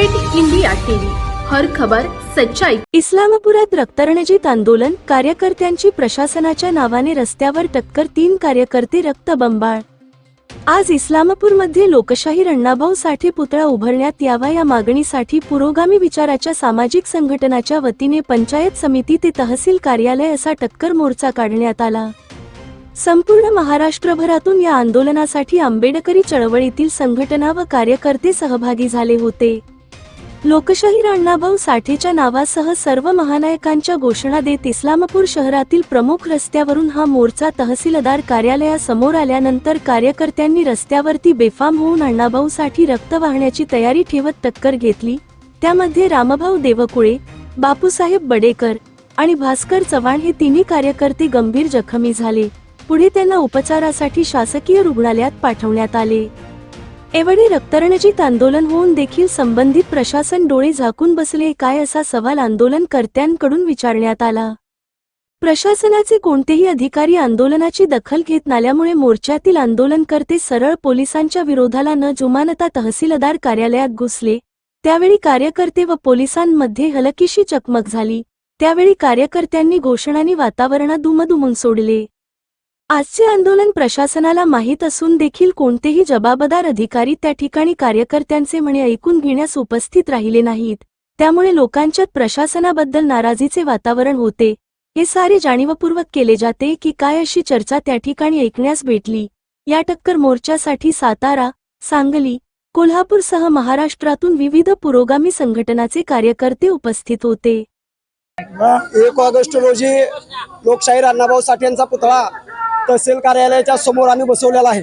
पेट India TV. हर खबर सच्चाई. इस्लामपुरात रक्तरणजित आंदोलन कार्यकर्त्यांची प्रशासनाच्या नावाने रस्त्यावर टक्कर तीन कार्यकर्ते रक्तबंबाळ. आज इस्लामपूरमध्ये लोकशाही अण्णाभाऊ साठे पुतळा उभारण्यात यावा या मागणीसाठी पुरोगामी विचाराच्या सामाजिक संघटनाच्या वतीने पंचायत समिती ते तहसील कार्यालय असा टक्कर मोर्चा काढण्यात आला. संपूर्ण महाराष्ट्रभरातून या आंदोलनासाठी आंबेडकरी चळवळीतील संघटना व कार्यकर्ते सहभागी झाले होते. लोकशाहीर अण्णाभाऊ साठेच्या नावासह सर्व महानायकांच्या घोषणा देत इस्लामपूर शहरातील प्रमुख रस्त्यावरून हा मोर्चा तहसीलदार कार्यालयासमोर आल्यानंतर कार्यकर्त्यांनी रस्त्यावरती बेफाम होऊन अण्णाभाऊ साठी रक्त वाहण्याची तयारी ठेवत टक्कर घेतली. त्यामध्ये रामभाऊ देवकुळे बापूसाहेब बडेकर आणि भास्कर चव्हाण हे तिन्ही कार्यकर्ते गंभीर जखमी झाले. पुढे त्यांना उपचारासाठी शासकीय रुग्णालयात पाठवण्यात आले. एवढे रक्तरणजित आंदोलन होऊन देखील संबंधित प्रशासन डोळे झाकून बसले काय असा सवाल आंदोलनकर्त्यांकडून विचारण्यात आला? प्रशासनाचे कोणतेही अधिकारी आंदोलनाची दखल घेत नाल्यामुळे मोर्चातील आंदोलनकर्ते सरळ पोलिसांच्या विरोधाला न जुमानता तहसीलदार कार्यालयात घुसले. त्यावेळी कार्यकर्ते व पोलिसांमध्ये हलकीशी चकमक झाली. त्यावेळी कार्यकर्त्यांनी घोषणाने वातावरणात दुमदुमून सोडले. आजचे आंदोलन प्रशासनाला माहीत असून देखील कोणतेही जबाबदार अधिकारी त्या ठिकाणी कार्यकर्त्यांचे म्हणे ऐकून घेण्यास उपस्थित राहिले नाहीत. त्यामुळे लोकांच्यात प्रशासनाबद्दल नाराजीचे वातावरण होते. हे सारे जाणीवपूर्वक केले जाते की काय अशी चर्चा त्या ठिकाणी ऐकण्यास भेटली. या टक्कर मोर्चासाठी सातारा सांगली कोल्हापूरसह महाराष्ट्रातून विविध पुरोगामी संघटनाचे कार्यकर्ते उपस्थित होते. एक ऑगस्ट रोजी लोकशाहीर अण्णाभाऊ साठे यांचा पुतळा तहसील कार्यालयाच्या समोर आम्ही बसवलेला आहे.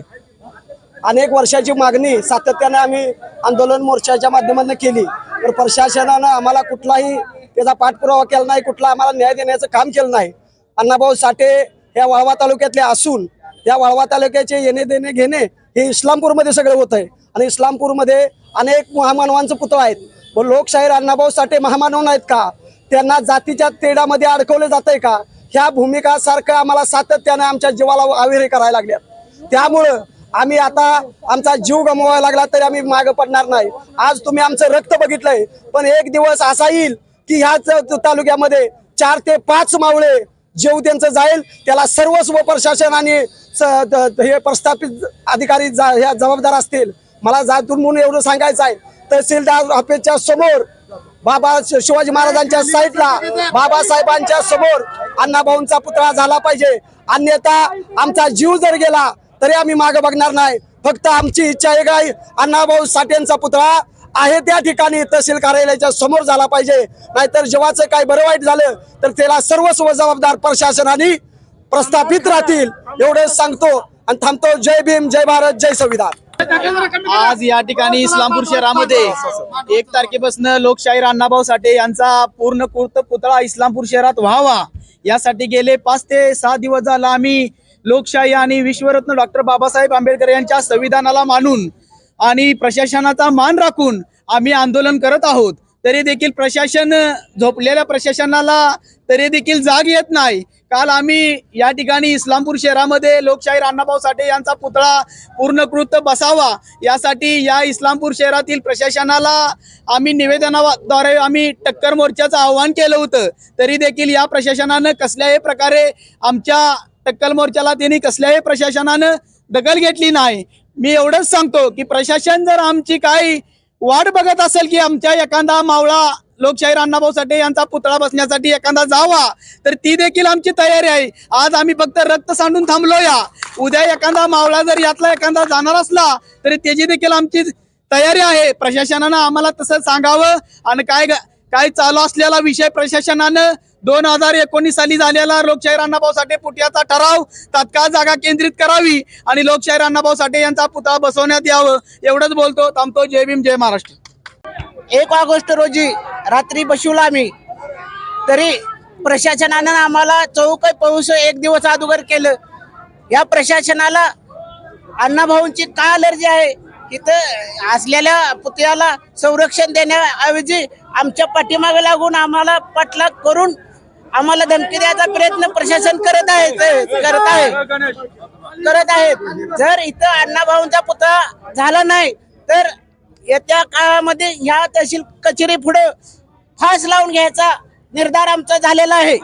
अनेक वर्षाची मागणी सातत्याने आम्ही आंदोलन मोर्चाच्या माध्यमातून केली. तर प्रशासनानं आम्हाला कुठलाही त्याचा पाठपुरावा केला नाही कुठला आम्हाला न्याय देण्याचं काम केलं नाही. अण्णाभाऊ साठे या वाळवा तालुक्यातले असून या वाळवा तालुक्याचे येणे देणे घेणे हे इस्लामपूरमध्ये सगळं होत आहे. आणि इस्लामपूरमध्ये अनेक महामानवांचं पुतळा आहेत. व लोकशाहीर अण्णाभाऊ साठे महामानव नाहीत का? त्यांना जातीच्या तेढामध्ये अडकवलं जात आहे का? ह्या भूमिका सारखं आम्हाला सातत्याने आमच्या जीवाला आविरे करायला लागल्या त्यामुळं आम्ही आता आमचा जीव गमवायला लागला तरी आम्ही मागं पडणार नाही. आज तुम्ही आमचं रक्त बघितलंय पण एक दिवस असा येईल की ह्याच तालुक्यामध्ये चार ते पाच मावळे जेव त्यांचं जाईल त्याला सर्वस्व प्रशासन आणि स- द- हे प्रस्थापित अधिकारी जा- ह्या जबाबदार असतील. मला जातून म्हणून एवढं सांगायचं आहे. तहसीलदार ऑफिसच्या समोर बाबा शिवाजी महाराजांच्या साईडला बाबासाहेबांच्या समोर अण्णाभाऊंचा पुतळा झाला पाहिजे. अन्यथा आमचा जीव जर गेला तरी आम्ही मागे बघणार नाही. फक्त आमची इच्छा आहे काय अण्णाभाऊ साठेंचा पुतळा आहे त्या ठिकाणी तहसील कार्यालयाच्या समोर झाला पाहिजे. नाहीतर जेव्हाचं काय बरं वाईट झालं तर त्याला सर्वस्व जबाबदार प्रशासनाने प्रस्थापित राहतील. एवढे सांगतो आणि थांबतो. जय भीम जय भारत जय संविधान. आज या ठिकाणी इस्लामपूर शहरामध्ये एक तारखेपासून लोकशाहीर अण्णाभाऊ साठे यांचा पूर्ण कुर्त पुतळा इस्लामपूर शहरात व्हावा. यासाठी गेले पाच ते सहा दिवस झाला आम्ही लोकशाही आणि विश्वरत्न डॉक्टर बाबासाहेब आंबेडकर यांच्या संविधानाला मानून आणि प्रशासनाचा मान राखून आम्ही आंदोलन करत आहोत. तरी देखील प्रशासन झोपलेल्या प्रशासनाला तरी देखील जाग येत नाही. काल आम्ही या ठिकाणी इस्लामपूर शहरामध्ये लोकशाहीर अण्णाभाऊ साठे यांचा पुतळा पूर्णकृत बसावा यासाठी या इस्लामपूर शहरातील प्रशासनाला आम्ही निवेदनाद्वारे आम्ही टक्कर मोर्चाचं आव्हान केलं होतं. तरी देखील या प्रशासनानं कसल्याही प्रकारे आमच्या टक्कल मोर्चाला त्यांनी कसल्याही प्रशासनानं दखल घेतली नाही. मी एवढंच सांगतो की प्रशासन जर आमची काही वाट बघत असेल की आमच्या एखादा मावळा लोकशाहीर अण्णाभाऊ साठे यांचा पुतळा बसण्यासाठी एखादा जावा तर ती देखील आमची तयारी आहे. आज आम्ही फक्त रक्त सांडून थांबलो या उद्या एखादा मावळा जर यातला एखादा जाणार असला तरी त्याची देखील आमची तयारी आहे. प्रशासनानं आम्हाला तसं सांगावं. आणि काय काय चालू असलेला विषय प्रशासनानं दोन हजार एकोणीस साली झालेला लोकशाहीर अण्णाभाऊ साठे पुटियाचा ठराव तात्काळ जागा केंद्रित करावी आणि लोकशाहीर अण्णाभाऊ साठे यांचा पुतळा बसवण्यात यावं. एवढंच बोलतो. थांबतो. जय भीम जय महाराष्ट्र. एक ऑगस्ट रोजी रात्री बसवला आम्ही. तरी प्रशासनानं आम्हाला चौक पाऊस एक दिवस अगोदर केलं. या प्रशासनाला अण्णाभाऊंची का अलर्जी आहे? इथं असलेल्या पुतळ्याला संरक्षण देण्याऐवजी आमच्या पाठीमागे लागून आम्हाला पाठलाग करून आम्हाला धमकी द्यायचा प्रयत्न प्रशासन करत आहे करत आहे. करत आहेत. जर इथं अण्णाभाऊंचा पुतळा झाला नाही तर येत्या काळामध्ये ह्या तहसील कचेरी पुढे फास लावून घ्यायचा निर्धार आमचा झालेला आहे.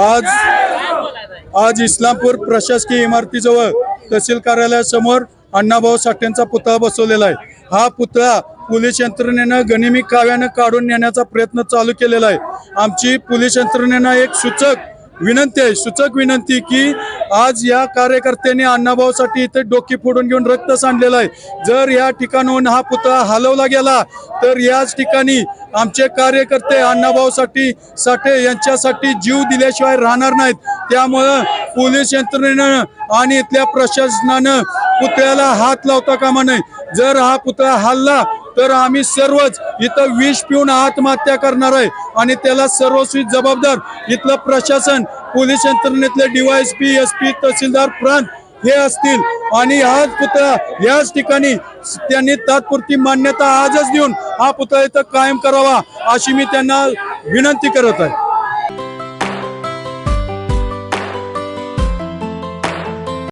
आज आज इस्लामपूर प्रशासकीय इमारतीजवळ तहसील कार्यालयासमोर अण्णाभाऊ साठेंचा पुतळा बसवलेला आहे. हा पुतळा पोलीस यंत्रणेनं गनिमी काव्यानं काढून नेण्याचा प्रयत्न चालू केलेला आहे. आमची पोलीस यंत्रणेनं एक सूचक विनंती आहे सूचक विनंती की आज या कार्यकर्त्यांनी अण्णाभाऊसाठी इथे डोकी फोडून घेऊन रक्त सांडलेलं आहे. जर या ठिकाणून हा पुतळा हलवला गेला तर याच ठिकाणी आमचे कार्यकर्ते अण्णाभाऊसाठी साठे यांच्यासाठी जीव दिल्याशिवाय राहणार नाहीत. त्यामुळं पोलीस यंत्रणेनं आणि इथल्या प्रशासनानं पुतळ्याला हात लावता कामा नये. जर हा पुतळा हल्ला तर आम्ही सर्वच इथं विष पिऊन आत्महत्या करणार आहे. आणि त्याला सर्वस्वी जबाबदार इथलं प्रशासन पोलीस यंत्रणेतले डीवायएसपी एस पी तहसीलदार प्रांत हे असतील. आणि हाच पुतळा याच ठिकाणी त्यांनी तात्पुरती मान्यता आजच देऊन हा पुतळा इथं कायम करावा अशी मी त्यांना विनंती करत आहे.